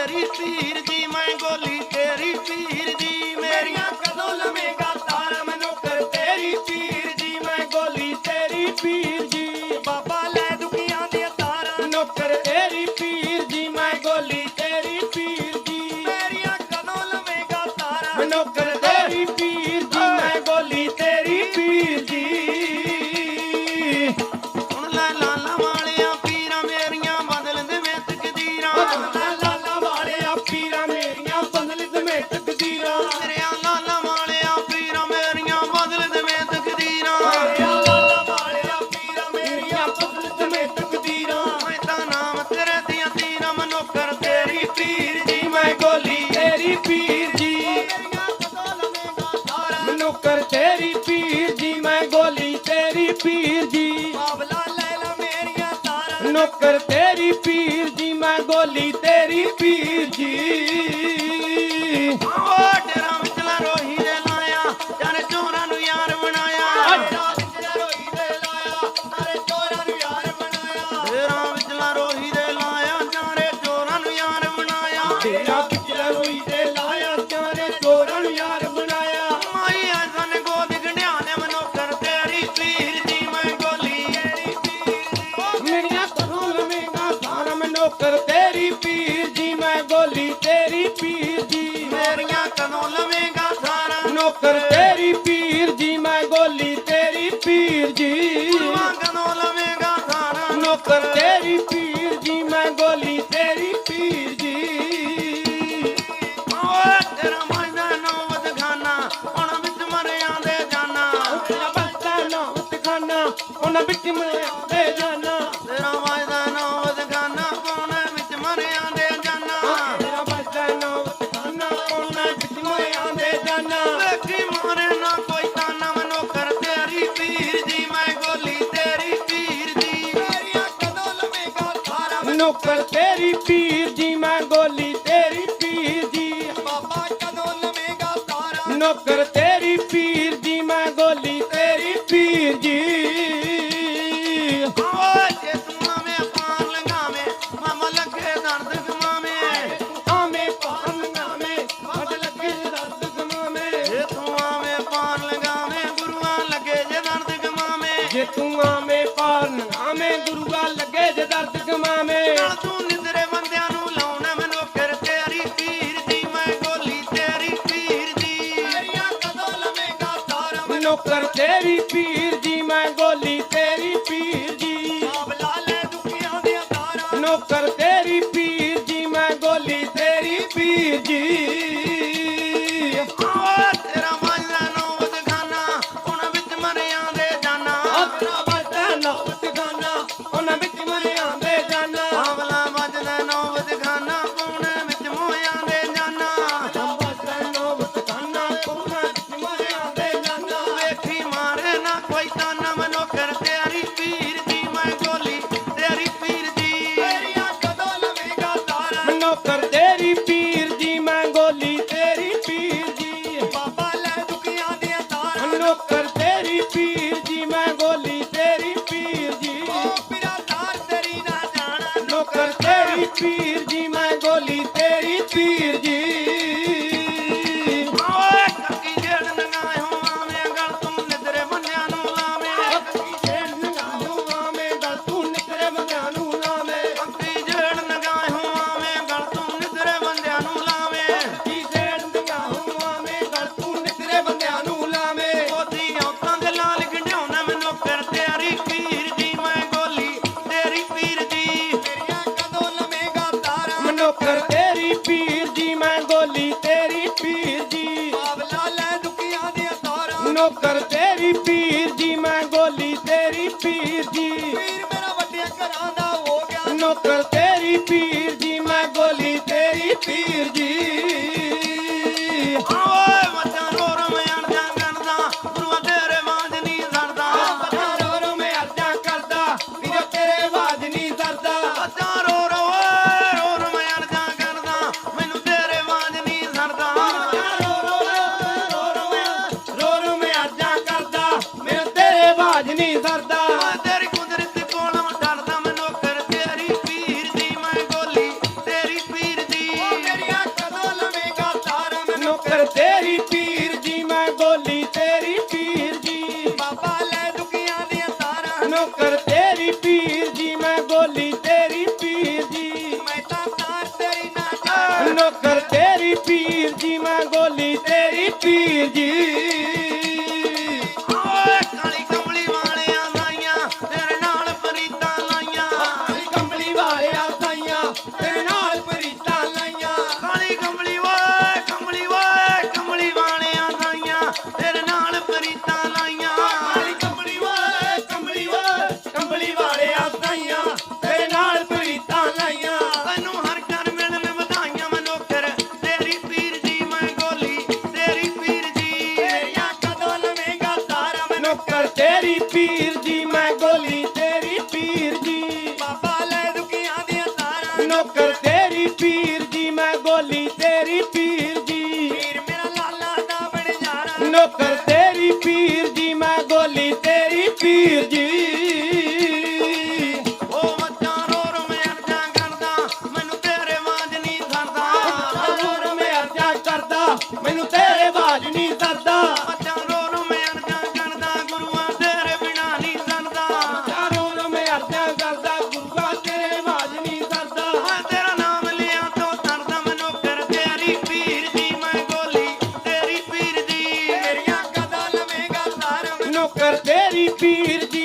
तेरी तीर जी मैं गोली ਤੇਰੀ ਪੀਰ ਜੀ। ਮੈਨੂੰ ਕਰ ਤੇਰੀ ਪੀਰ ਜੀ, ਮੈਂ ਗੋਲੀ ਤੇਰੀ ਪੀਰ ਜੀ। ਬਾਬਲਾ ਲੈਲਾ ਮੇਰੀਆਂ ਤਾਰਾਂ ਨੁਕਰ ਤੇਰੀ ਪੀਰ ਜੀ, ਮੈਂ ਗੋਲੀ ਤੇਰੀ ਪੀਰ ਜੀ। ਓਟ ਰਾਮ ਚਲਾ ਰੋਹੀ ਦੇ ਲਾਇਆ ਜਨ ਚੋਰਾਂ ਨੂੰ ਯਾਰ ਬਣਾਇਆ ਰਾਮ ਚਲਾ ਰੋਹੀ ਦੇ ਲਾਇਆ ਸਾਰੇ ਚੋਰਾਂ ਨੂੰ ਯਾਰ ਬਣਾਇਆ ਰਾਮ ਚਲਾ ਰੋਹੀ ਦੇ ਲਾਇਆ ਸਾਰੇ ਚੋਰਾਂ ਨੂੰ ਯਾਰ ਬਣਾਇਆ ਨੌਕਰ ਤੇਰੀ ਪੀਰ ਜੀ ਮੈਂ ਗੋਲੀ ਤੇਰੀ ਪੀਰ ਜੀ। ਮੰਗਨੋਂ ਲਵੇਂਗਾ ਖਾਣਾ ਨੌਕਰ ਤੇਰੀ ਪੀਰ ਜੀ ਮੈਂ ਗੋਲੀ ਤੇਰੀ ਪੀਰ ਜੀ। ਓਏ ਤੇਰਾ ਮਾਇਨਾ ਨੌ ਵਦਖਾਨਾ ਹੁਣ ਵਿੱਚ ਮਰਿਆਂ ਦੇ ਜਾਣਾ ਤੇਰਾ ਬਸਤਾ ਨੌ ਵਦਖਾਨਾ ਹੁਣ ਵਿੱਚ ਮਰਿਆਂ ਦੇ ਜਾਣਾ ਤੇਰਾ ਮਾਇਨਾ ਤੇਰੀ ਜੀ ਮੈਂ ਗੋਲੀ ਤੇਰੀ ਪੀਰ ਜੀ। ਬਾਬਾ ਕਦੋਂ ਲਵੇਂਗਾ ਤਾਰਾ? ਨੌਕਰ ਤੇਰੀ ਤੇਰੀ ਪੀਰ ਜੀ ਮੈਂ ਗੋਲੀ ਤੇਰੀ ਪੀਰ ਜੀ। ਆਪ ਲਾਲੇ ਦੁਖੀਆਂ ਦੀਆਂ ਤਾਰਾਂ ਨੌਕਰ ਰਾਜ ਨਹੀਂ ਸਰਦਾ ਤੇਰੀ ਪੀਰ ਜੀ ਮੈਂ ਗੋਲੀ ਤੇਰੀ ਪੀਰ ਜੀ। ਬਾਬਾ ਲੈ ਦੁਕੀਆਂ ਦੀਆਂ ਤਾਰਾਂ ਨੌਕਰ ਤੇਰੀ ਪੀਰ ਜੀ ਮੈਂ ਗੋਲੀ ਤੇਰੀ ਪੀਰ ਜੀ। ਪੀਰ ਮੇਰਾ ਲਾਲਾ ਦਾ ਬਣ ਜਾਰਾ ਨੌਕਰ ਤੇਰੀ ਪੀਰ ਜੀ ਮੈਂ ਗੋਲੀ ਤੇਰੀ ਪੀਰ ਜੀ। ਮੈਨੂੰ ਤੇਰੇ ਬਾਜ ਨਹੀਂ ਦਰਦਾ Vir de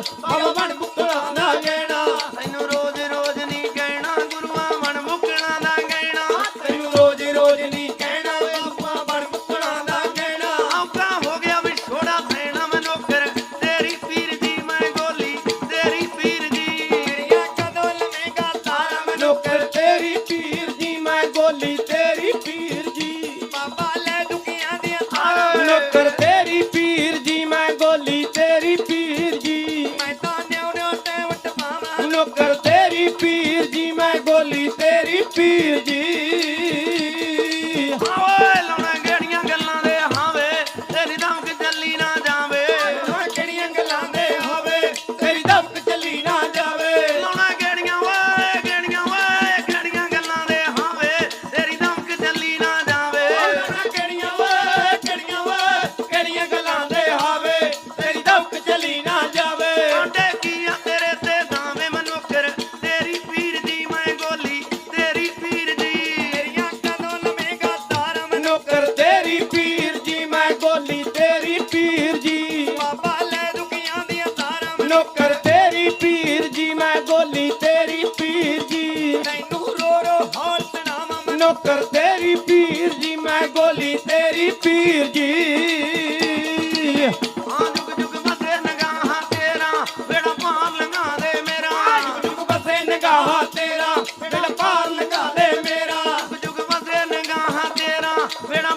ਬਾਬਾ ਬਣ ਬੁੱਕਣਾ ਨਾ ਕਹਿਣਾ। ਤੈਨੂੰ ਰੋਜ਼ ਰੋਜ਼ ਨਹੀਂ ਕਹਿਣਾ, ਗੁਰੂਆ ਬਣ ਬੁੱਕਣਾ ਨਾ ਕਹਿਣਾ। ਤੈਨੂੰ ਰੋਜ਼ ਰੋਜ਼ ਨਹੀਂ ਕਹਿਣਾ ਬਾਬਾ ਬਣ ਬੁੱਕਣਾ ਨਾ ਕਹਿਣਾ। ਔਕਾ ਹੋ ਗਿਆ ਵਿਛੋੜਾ ਪੈਣਾ ਮਨੋਕਰ ਤੇਰੀ ਪੀਰ ਦੀ ਮੈਂ ਗੋਲੀ, ਤੇਰੀ ਪੀਰ ਦੀ ਤੇਰੀਆਂ ਕਦੋਂ ਲਵੇਂਗਾ ਤਾਰਾ ਮਨੋਕਰ ਨੌਕਰ ਤੇਰੀ ਪੀਰ ਜੀ ਮੈਂ ਗੋਲੀ ਤੇਰੀ ਪੀਰ ਜੀ। ਆਜ ਜੁਗ ਬਸੇ ਨਗਾਹਾਂ ਤੇਰਾ ਬੇੜਾ ਪਾਰ ਲੰਗਾ ਦੇ ਮੇਰਾ। ਆਜ ਜੁਗ ਬਸੇ ਤੇਰਾ ਬੇੜਾ ਪਾਰ ਲੰਗਾ ਦੇ ਮੇਰਾ। ਜੁਗ ਬਸੇ ਨਗਾਹਾਂ ਤੇਰਾ ਬੇੜਾ